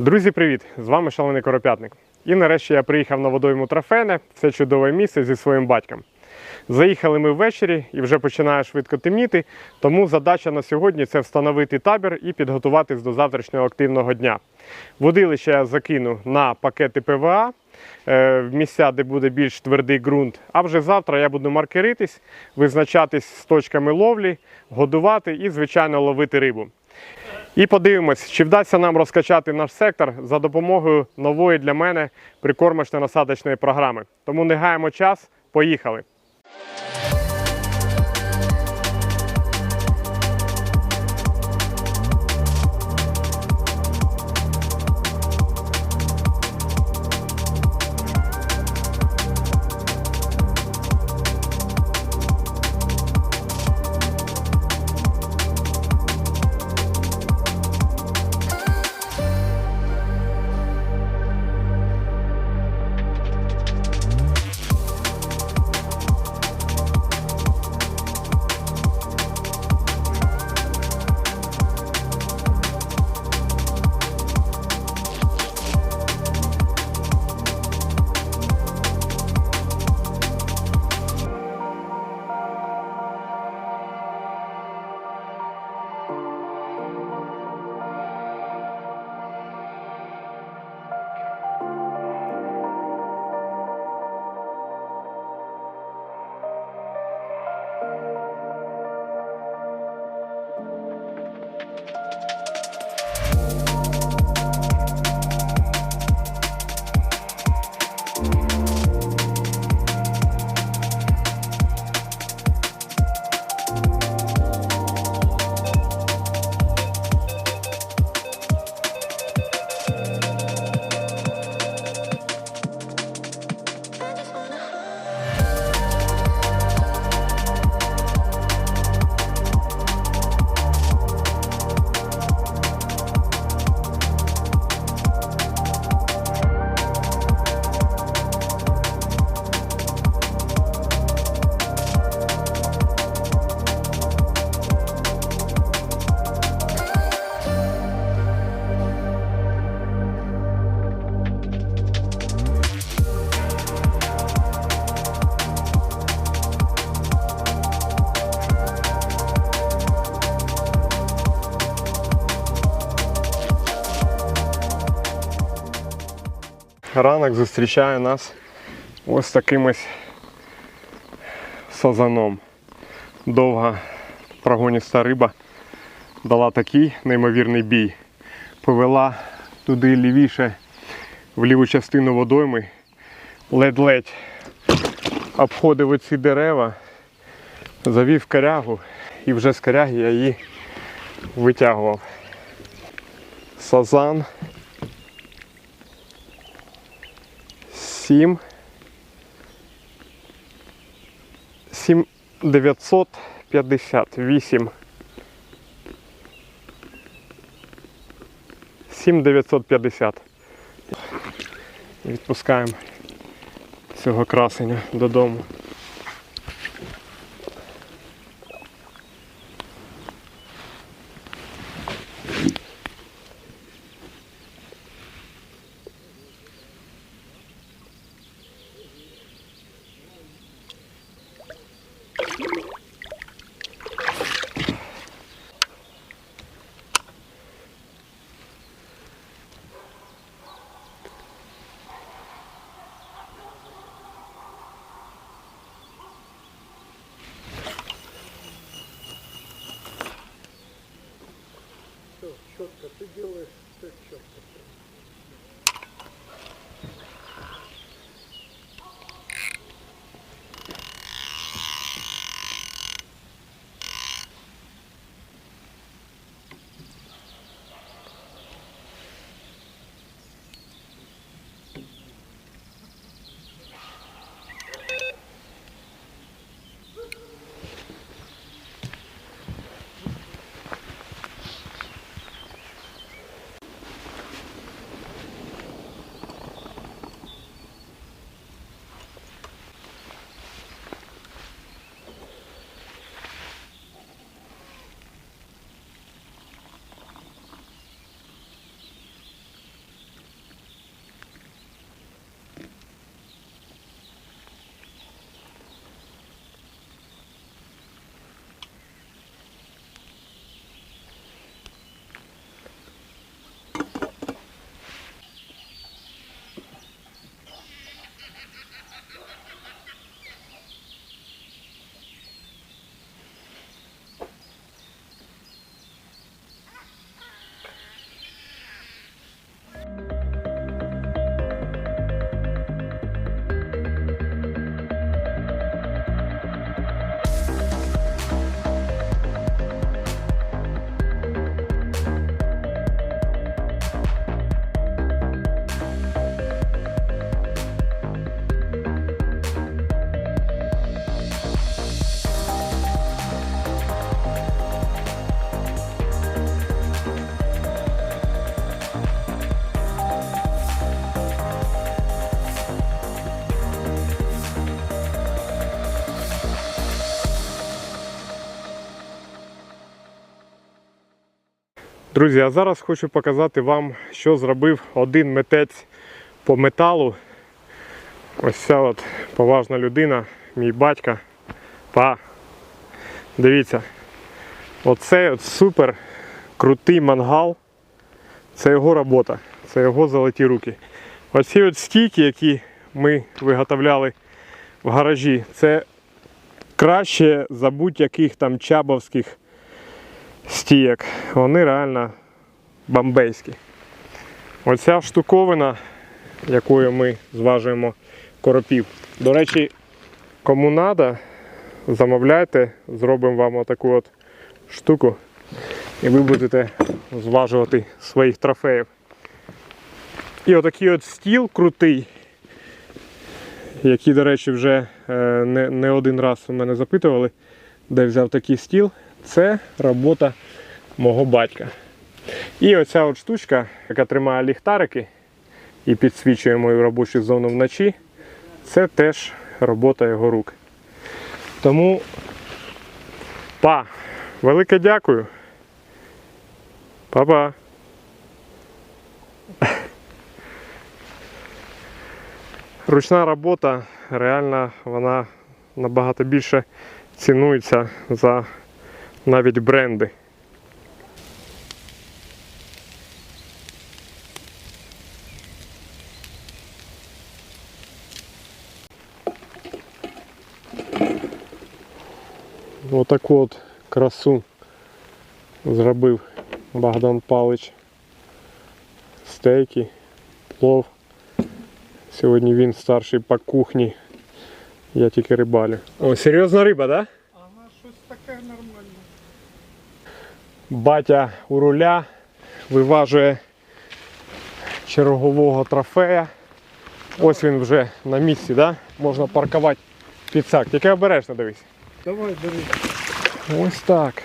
Друзі, привіт! З вами шалений коропятник. І нарешті я приїхав на водойму Трофене, це чудове місце зі своїм батьком. Заїхали ми ввечері і вже починає швидко темніти, тому задача на сьогодні це встановити табір і підготуватись до завтрашнього активного дня. Водилище я закину на пакети ПВА е, в місця, де буде більш твердий ґрунт. А вже завтра я буду маркеритись, визначатись з точками ловлі, годувати і, звичайно, ловити рибу. І подивимось, чи вдасться нам розкачати наш сектор за допомогою нової для мене прикормочно-насадочної програми. Тому не гаємо час, поїхали. Ранок зустрічає нас ось таким ось сазаном. Довга прогоніста риба дала такий неймовірний бій. Повела туди лівіше, в ліву частину водойми, ледь-ледь обходив оці дерева, завів корягу і вже з коряги я її витягував. Сазан. 7 7 958 7 950 Відпускаємо цього красення додому. четко, ты делаешь все четко. Друзі, а зараз хочу показати вам, що зробив один митець по металу. Ось ця от поважна людина, мій батько. Па. Дивіться. Оцей от супер крутий мангал. Це його робота, це його золоті руки. Оці от стійки, які ми виготовляли в гаражі, це краще за будь-яких там чабовських стійок. Вони реально бомбейські. Оця штуковина, якою ми зважуємо коропів. До речі, кому треба, замовляйте, зробимо вам отаку от штуку. І ви будете зважувати своїх трофеїв. І отакий от стіл крутий, який, до речі, вже е, не один раз у мене запитували, де взяв такий стіл. Це робота мого батька. І оця от штучка, яка тримає ліхтарики і підсвічує мою робочу зону вночі, це теж робота його рук. Тому, па, велике дякую. Па-па. Ручна робота реально вона набагато більше цінується за навіть бренди. Отаку от красу зробив Богдан Палич. Стейки, плов. Сьогодні він старший по кухні. Я тільки рибалю. О, серйозна риба, так? Да? Ага, щось таке нормальне. Батя у руля виважує чергового трофея. Ось він вже на місці, да? можна паркувати підсак. Тільки обережно дивись. Давай, бери. Ось так.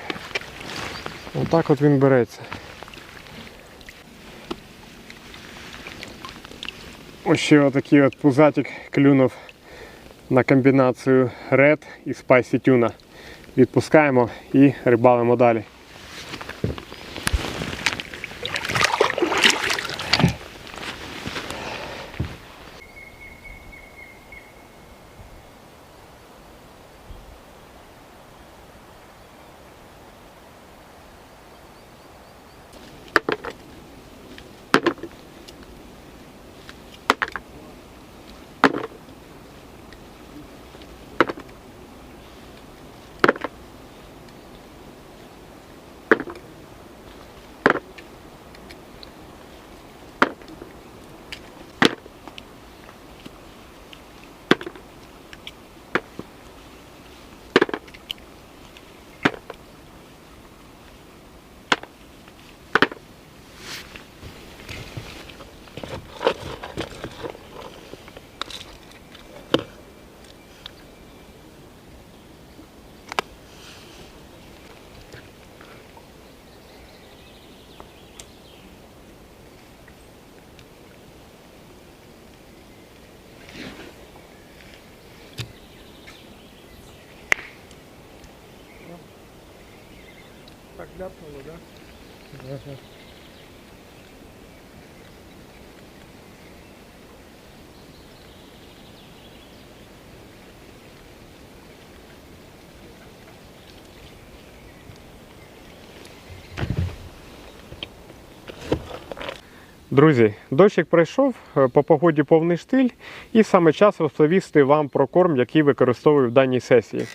Отак от він береться. Ось ще отакий от пузатик клюнув на комбінацію Red і Spicy Tuna. Відпускаємо і рибалимо далі. Так ляпнуло, да? Друзі, дощик пройшов, е, по погоді повний штиль, і саме час розповісти вам про корм, який використовую в даній сесії.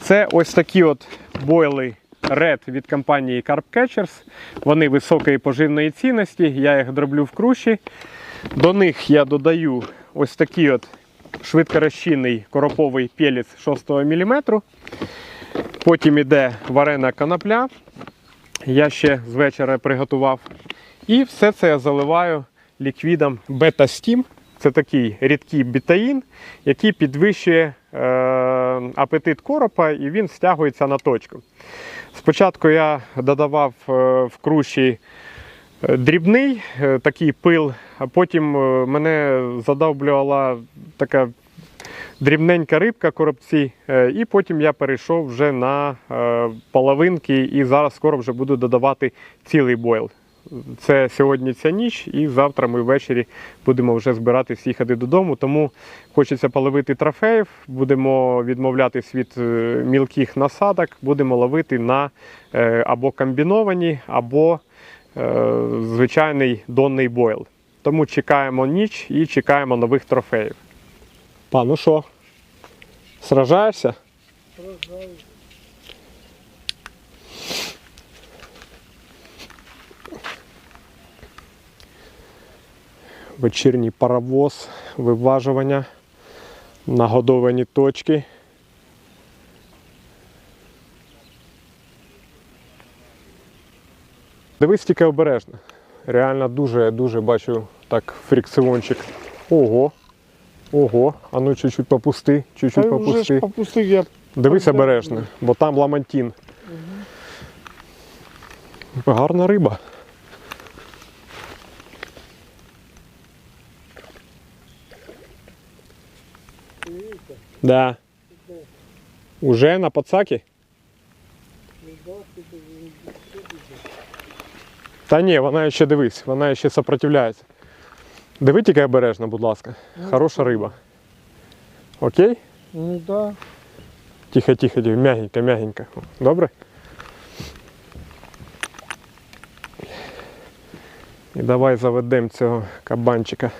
Це ось такі от бойли Red від компанії Carp Catchers. Вони високої поживної цінності, я їх дроблю в круші. До них я додаю ось такий от швидкорозчинний короповий пелець 6 мм. Потім іде варена конопля. Я ще з вечора приготував. І все це я заливаю ліквідом бета-стім. Це такий рідкий бітаїн, який підвищує апетит коропа і він стягується на точку. Спочатку я додавав е, в круші е, дрібний е, такий пил, а потім е, мене задовблювала така дрібненька рибка, коробці. Е, І потім я перейшов вже на е, половинки і зараз скоро вже буду додавати цілий бойл. Це сьогодні ця ніч, і завтра ми ввечері будемо вже збиратись їхати додому. Тому хочеться половити трофеїв, будемо відмовлятись від е, мілких насадок, будемо ловити на е, або комбіновані, або е, звичайний донний бойл. Тому чекаємо ніч і чекаємо нових трофеїв. Па, ну що, сражаєшся? Сражаю. Вечірній паровоз, виважування, нагодовані точки. Дивись тільки обережно. Реально дуже, дуже бачу так фрикціончик. Ого. Ого. А ну чуть-чуть попусти, чуть-чуть попусти. попустив я. Дивись обережно, бо там ламантін. Гарна риба. Дивіться, Да. Уже на сюди. Та ні, вона ще дивись, вона ще сопротивляється. Диви тільки обережно, будь ласка. Хороша риба. Окей? Ну да. Тихо, тихо, тихо, мягенько, мягенько. Добре? І давай заведемо цього кабанчика.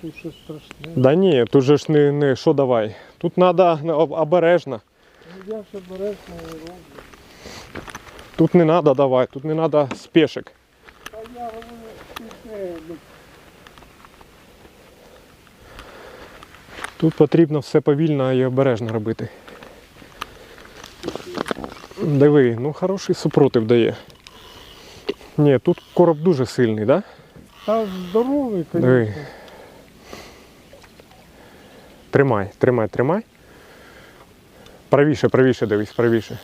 Тут щось страшне. Да ні, тут же ж не, не що давай. Тут треба обережно. Ну я ж обережно і роблю. Тут не треба давай, тут не треба спешок. Та я говорю, ну, Тут потрібно все повільно і обережно робити. Диви, ну хороший супротив дає. Ні, тут короб дуже сильний, так? Та здоровий, Диви. Тримай, тримай, тримай. Правіше, правіше дивись, правіше.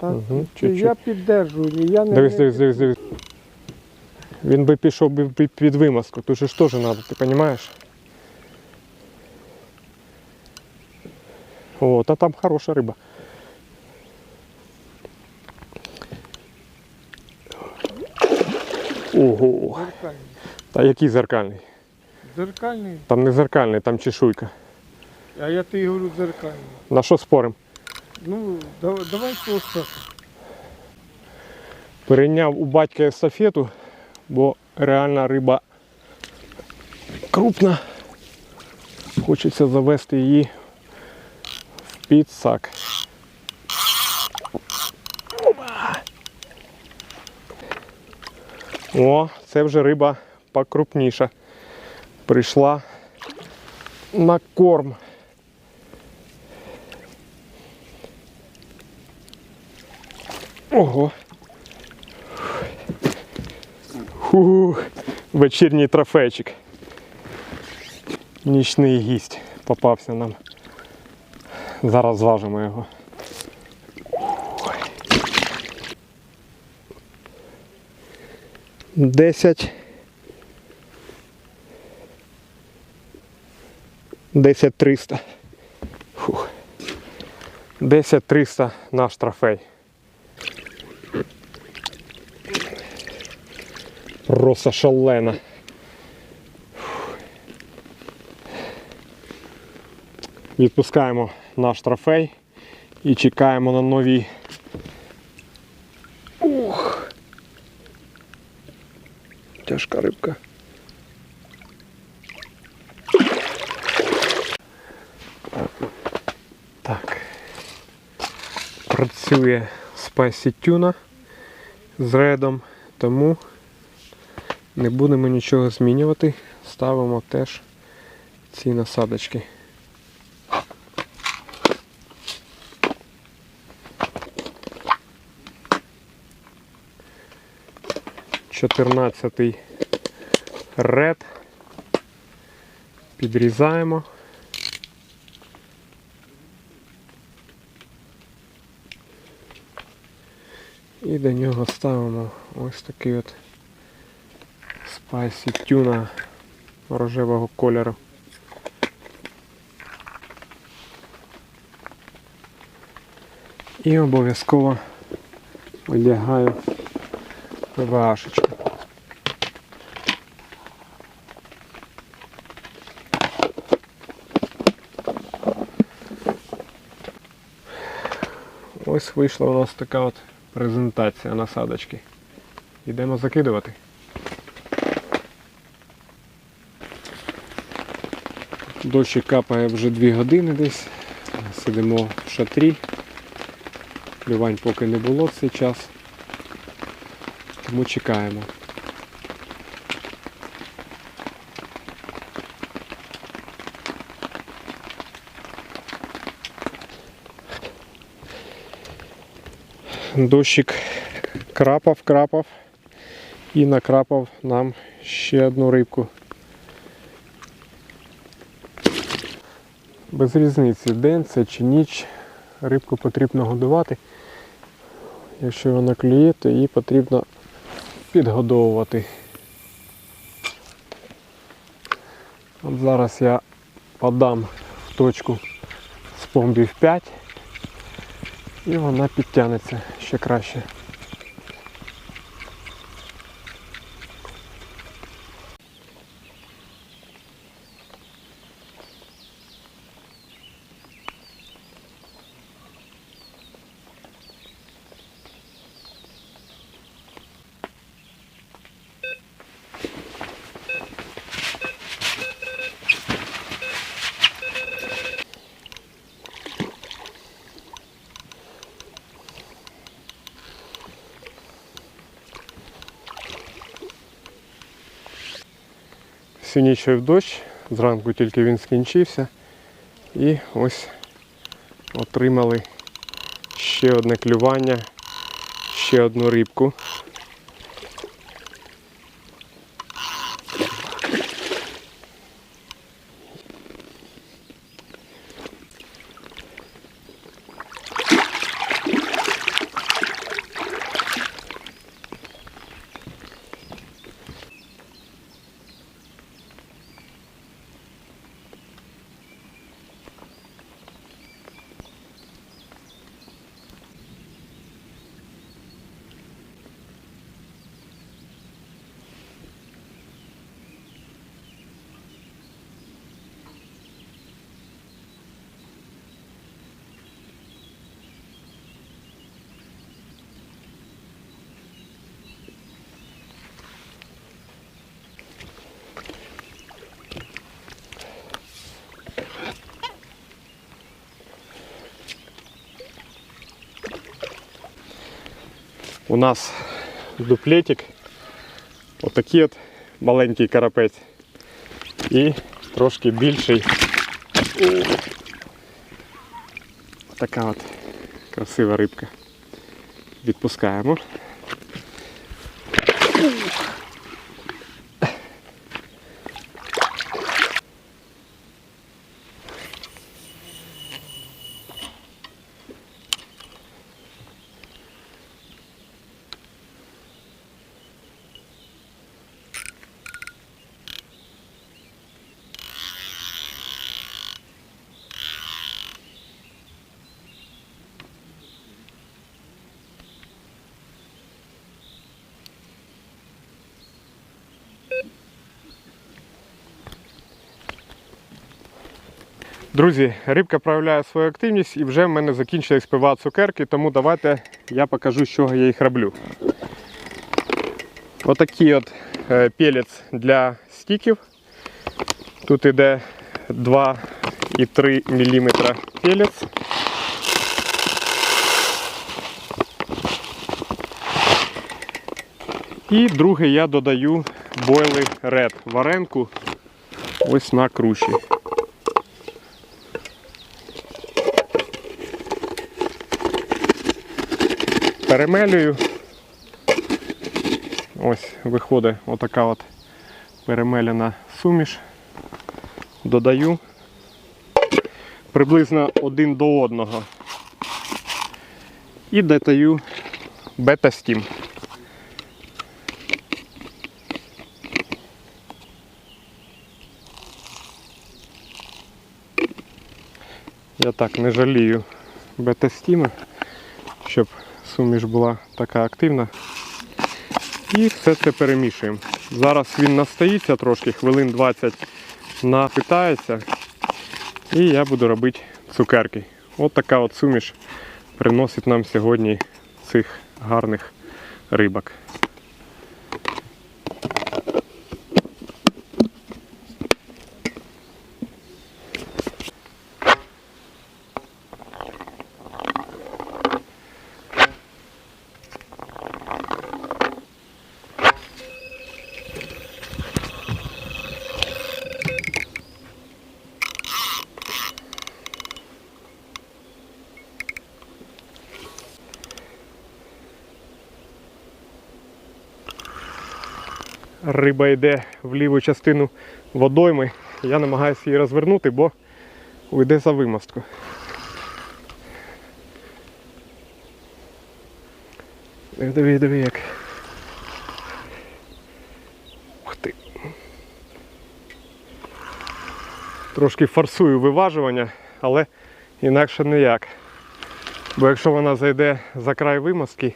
Так, і чуть-чуть. я піддержую, я не... Дивись, дивись, дивись, дивись. Він би пішов би під, під вимазку, тут же ж теж треба, ти розумієш? О, та там хороша риба. Ого. Та який зеркальний? Зеркальний, Там не зеркальний, там чешуйка. а я тобі говорю зеркальний. На що спорим? Ну, давай, давай просто. Перейняв у батька естафету, бо реальна риба крупна. Хочеться завести її в підсак. О, це вже риба покрупніша. Прийшла на корм. Ого. Фух, вечірній трофейчик. Нічний гість попався нам. Зараз зважимо його. Десять. Десять триста. Фух. Десять триста наш трофей. Просто шалена. Відпускаємо наш трофей і чекаємо на нові. Ух. Тяжка рибка. Працює Spicy Tuna з редом, тому не будемо нічого змінювати, ставимо теж ці насадочки. Чотирнадцятий ред. Підрізаємо. І до нього ставимо ось такий от Спайсі тюна рожевого кольору. І обов'язково одягаю ПВАшечку. Ось вийшла у нас така от презентація насадочки. Йдемо закидувати. Дощі капає вже 2 години десь. Сидимо в шатрі. Клювань поки не було цей час. Тому чекаємо. Дощик крапав, крапав і накрапав нам ще одну рибку. Без різниці, день це чи ніч, рибку потрібно годувати. Якщо вона клює, то її потрібно підгодовувати. От зараз я подам в точку з помбів 5 і вона підтягнеться ще краще. Ніч дощ, зранку тільки він скінчився. І ось отримали ще одне клювання, ще одну рибку. У нас дуплетик, отакий от маленький карапець і трошки більший. Така от красива рибка. Відпускаємо. Друзі, рибка проявляє свою активність і вже в мене закінчились пива цукерки, тому давайте я покажу, з чого я їх роблю. Отакий от е, пелець для стіків. Тут іде 2,3 мм пелець. І друге я додаю бойли Red варенку ось на круші. перемелюю. Ось виходить отака от перемеляна суміш. Додаю приблизно один до одного. І додаю бета-стім. Я так не жалію бета-стіми, щоб суміш була така активна. І все це перемішуємо. Зараз він настоїться трошки, хвилин 20 напитається. І я буду робити цукерки. От така от суміш приносить нам сьогодні цих гарних рибок. Риба йде в ліву частину водойми. Я намагаюся її розвернути, бо уйде за вимостку. Диви, диви як. Ух ти. Трошки форсую виважування, але інакше ніяк. Бо якщо вона зайде за край вимостки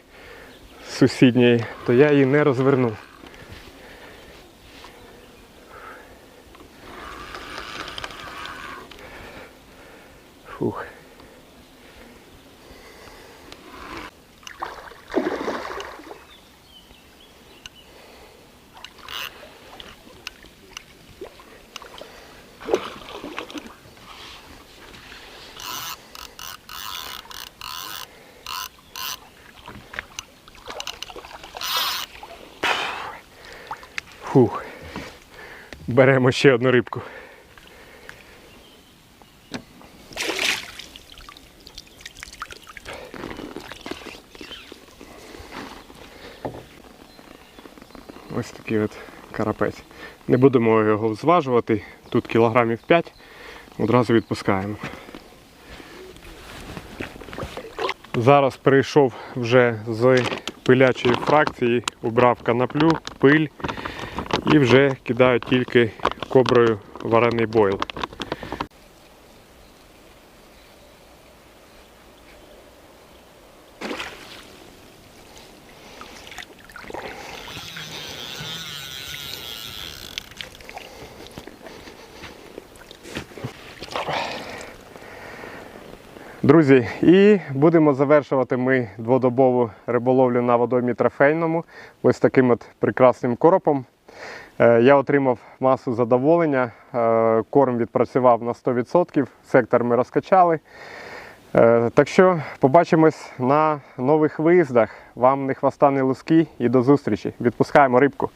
сусідньої, то я її не розверну. Фух. Фух. Беремо ще одну рибку. Ось такий от карапець. Не будемо його зважувати. Тут кілограмів 5. Одразу відпускаємо. Зараз перейшов вже з пилячої фракції, убрав канаплю, пиль і вже кидаю тільки коброю варений бойл. Друзі, і будемо завершувати ми дводобову риболовлю на водоймі трофейному ось таким от прекрасним коропом. Е, я отримав масу задоволення, е, корм відпрацював на 100%, сектор ми розкачали. Е, так що побачимось на нових виїздах. Вам не хвоста, не луски і до зустрічі. Відпускаємо рибку.